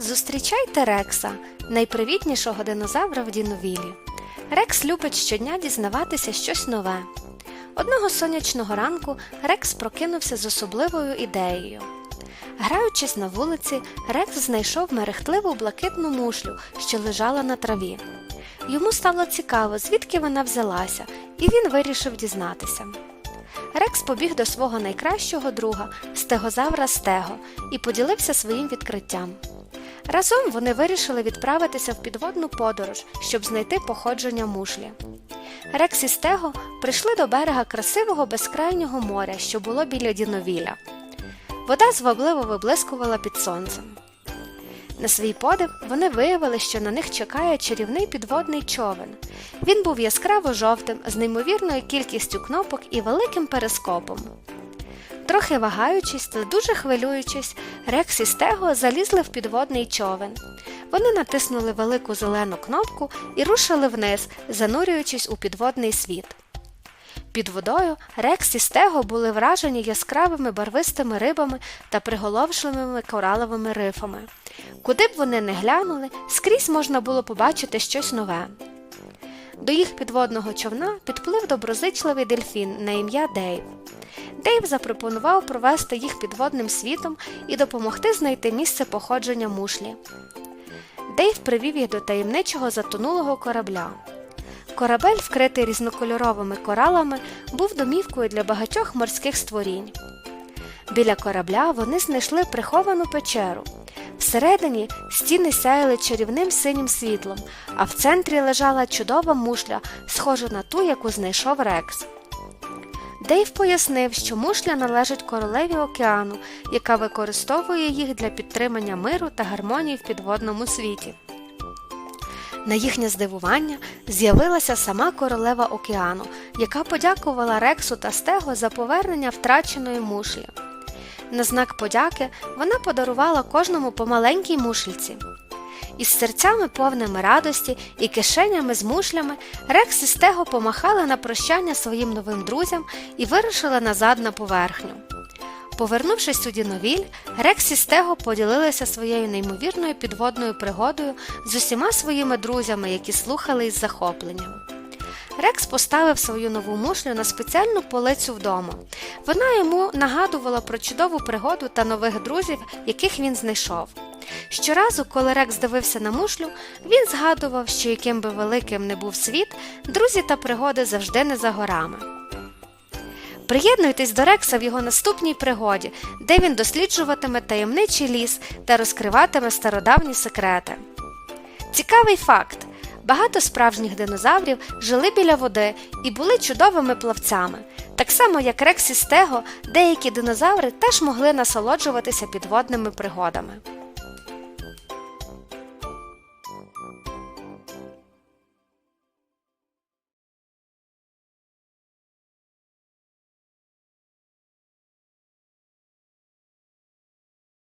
Зустрічайте Рекса, найпривітнішого динозавра в Діновілі. Рекс любить щодня дізнаватися щось нове. Одного сонячного ранку Рекс прокинувся з особливою ідеєю. Граючись на вулиці, Рекс знайшов мерехтливу блакитну мушлю, що лежала на траві. Йому стало цікаво, звідки вона взялася, і він вирішив дізнатися. Рекс побіг до свого найкращого друга, стегозавра Стего, і поділився своїм відкриттям. Разом вони вирішили відправитися в підводну подорож, щоб знайти походження мушлі. Рекс і Стего прийшли до берега красивого безкрайнього моря, що було біля Діновіля. Вода звабливо виблискувала під сонцем. На свій подив вони виявили, що на них чекає чарівний підводний човен. Він був яскраво жовтим, з неймовірною кількістю кнопок і великим перископом. Трохи вагаючись та дуже хвилюючись, Рекс і Стего залізли в підводний човен. Вони натиснули велику зелену кнопку і рушили вниз, занурюючись у підводний світ. Під водою Рекс і Стего були вражені яскравими барвистими рибами та приголомшливими кораловими рифами. Куди б вони не глянули, скрізь можна було побачити щось нове. До їх підводного човна підплив доброзичливий дельфін на ім'я Дейв. Дейв запропонував провести їх підводним світом і допомогти знайти місце походження мушлі. Дейв привів їх до таємничого затонулого корабля. Корабель, вкритий різнокольоровими коралами, був домівкою для багатьох морських створінь. Біля корабля вони знайшли приховану печеру. Всередині стіни сяяли чарівним синім світлом, а в центрі лежала чудова мушля, схожа на ту, яку знайшов Рекс. Дейв пояснив, що мушля належить королеві океану, яка використовує їх для підтримання миру та гармонії в підводному світі. На їхнє здивування з'явилася сама королева океану, яка подякувала Рексу та Стего за повернення втраченої мушлі. На знак подяки вона подарувала кожному по маленькій мушельці. Із серцями повними радості і кишенями з мушлями Рекс і Стего помахали на прощання своїм новим друзям і вирушили назад на поверхню. Повернувшись у Діновіль, Рекс і Стего поділилися своєю неймовірною підводною пригодою з усіма своїми друзями, які слухали із захопленням. Рекс поставив свою нову мушлю на спеціальну полицю вдома. Вона йому нагадувала про чудову пригоду та нових друзів, яких він знайшов. Щоразу, коли Рекс дивився на мушлю, він згадував, що яким би великим не був світ, друзі та пригоди завжди не за горами. Приєднуйтесь до Рекса в його наступній пригоді, де він досліджуватиме таємничий ліс та розкриватиме стародавні секрети. Цікавий факт: багато справжніх динозаврів жили біля води і були чудовими плавцями. Так само, як Рекс і Стего, деякі динозаври теж могли насолоджуватися підводними пригодами.